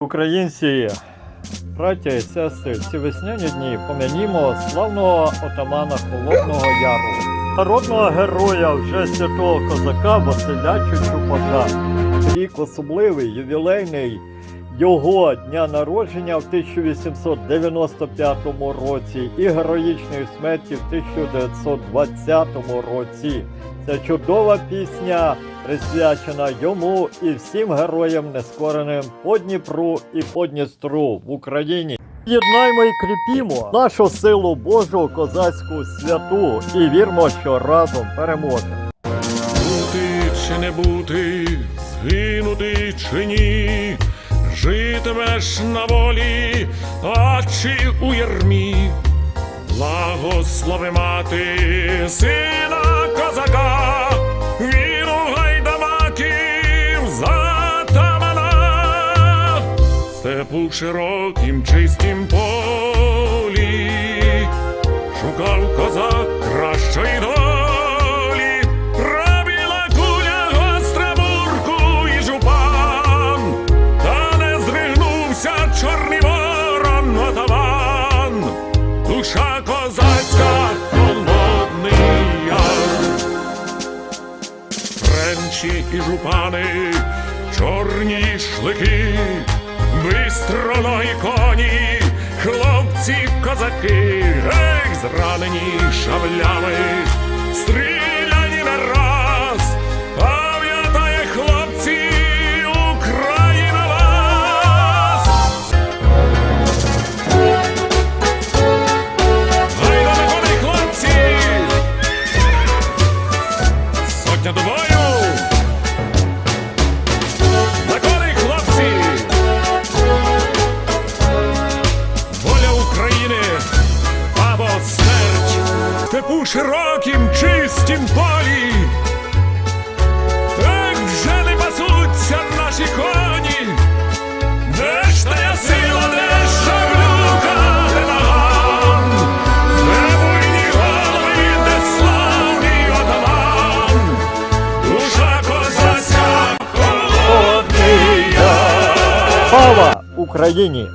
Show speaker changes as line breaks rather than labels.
Українці, браття і сестри, ці весняні дні пом'янімо славного отамана Холодного Яру, народного героя вже святого козака Василя Чучупака. Рік особливий, ювілейний його дня народження в 1895 році і героїчної смерті в 1920 році. Ця чудова пісня присвячена йому і всім героям нескореним по Дніпру і по Дністру в Україні. Єднаймо і кріпімо нашу силу Божу козацьку святу і вірмо, що разом переможемо.
Бути чи не бути, згинути чи ні, житимеш на волі, а чи у ярмі, благослови мати, сина степу широким чистім полі, шукав козак кращої долі, пробіла куля гостра бурку і жупан, та не здригнувся чорний ворон отаман, душа козацька холодний. Френчі і жупани, чорні шлики, бистроної коні, хлопці козаки, гей, зранені шаблями, стріляні на раз, пам'ятає хлопці, Україна вас! Гайда на хлопці! Сотня до Степу широким, чистім полі! Так вже не пасуться наші коні! Де ж тая сила, де ж шаблюка, де наган? Де буйні голови, де славний отаман? Душа козацька холодний.
Слава Україні!